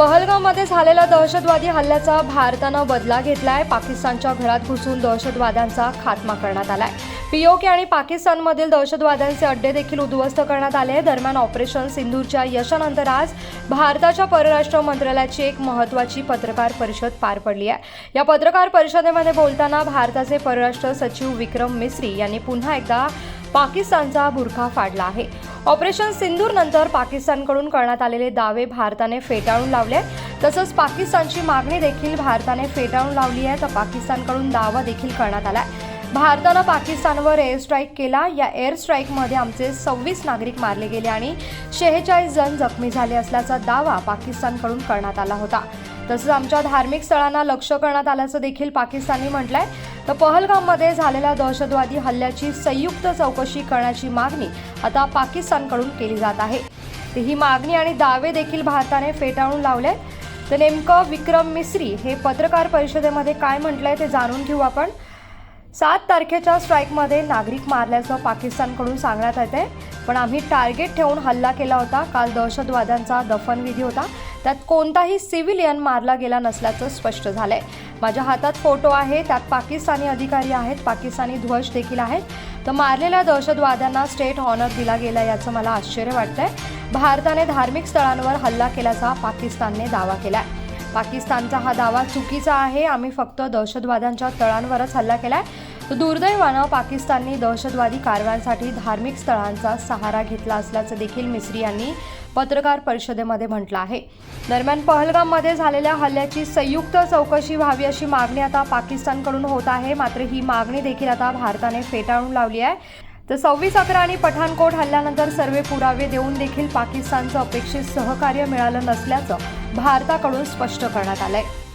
पहलगावमध्ये झालेल्या दहशतवादी हल्ल्याचा भारतानं बदला घेतलाय. पाकिस्तानच्या घरात घुसून दहशतवाद्यांचा खात्मा करण्यात आलाय. पीओके आणि पाकिस्तानमधील दहशतवाद्यांचे अड्डे देखील उद्ध्वस्त करण्यात आले दरम्यान ऑपरेशन सिंधूरच्या यशानंतर आज भारताच्या परराष्ट्र मंत्रालयाची एक महत्वाची पत्रकार परिषद पार पडली आहे. या पत्रकार परिषदेमध्ये बोलताना भारताचे परराष्ट्र सचिव विक्रम मिस्री यांनी पुन्हा एकदा पाकिस्तानचा बुरखा फाडला आहे. ऑपरेशन सिंदूर नंतर पाकिस्तानकडून करण्यात आलेले दावे भारताने फेटाळून लावले तसंच पाकिस्तानची मागणी देखील भारताने फेटाळून लावली आहे. तर पाकिस्तानकडून दावा देखील करण्यात आला भारतानं पाकिस्तानवर एअर स्ट्राईक केला. या एअर स्ट्राईकमध्ये आमचे सव्वीस नागरिक मारले गेले आणि शेहेचाळीस जण जखमी झाले असल्याचा दावा पाकिस्तानकडून करण्यात आला होता. तसंच आमच्या धार्मिक स्थळांना लक्ष करण्यात आल्याचं देखील पाकिस्तानने म्हटलंय. तर पहलगाममध्ये झालेल्या दहशतवादी हल्ल्याची संयुक्त चौकशी करण्याची मागणी आता पाकिस्तानकडून केली जात आहे. तर ही मागणी आणि दावे देखील भारताने फेटाळून लावले तर नेमकं विक्रम मिस्री हे पत्रकार परिषदेमध्ये काय म्हटलंय ते जाणून घेऊ आपण. सात तारखेच्या स्ट्राईकमध्ये नागरिक मारल्याचं पाकिस्तानकडून सांगण्यात येते पण आम्ही टार्गेट ठेवून हल्ला केला होता. काल दहशतवाद्यांचा दफनविधी होता. त्यात कोणताही सिव्हिलियन मारला गेला नसल्याचं स्पष्ट झालंय. माझ्या हातात फोटो आहे त्यात पाकिस्तानी अधिकारी आहेत पाकिस्तानी ध्वज देखील आहेत. तर मारलेल्या दहशतवाद्यांना स्टेट ऑनर दिला गेला याचं मला आश्चर्य वाटतंय. भारताने धार्मिक स्थळांवर हल्ला केल्याचा पाकिस्तानने दावा केलाय. पाकिस्तानचा हा दावा चुकीचा आहे. आम्ही फक्त दहशतवाद्यांच्या तळांवरच हल्ला केलाय. आहे दुर्दैवानं पाकिस्तानने दहशतवादी कारवायांसाठी धार्मिक स्थळांचा सहारा घेतला असल्याचं देखील मिस्री यांनी पत्रकार परिषदेमध्ये म्हटलं आहे. दरम्यान पहलगाममध्ये झालेल्या हल्ल्याची संयुक्त चौकशी व्हावी अशी मागणी आता पाकिस्तानकडून होत आहे. मात्र ही मागणी देखील आता भारताने फेटाळून लावली आहे. तर सव्वीस अकरा आणि पठाणकोट हल्ल्यानंतर सर्व पुरावे देऊन देखील पाकिस्तानचं अपेक्षित सहकार्य मिळालं नसल्याचं भारताकडून स्पष्ट करण्यात आलं आहे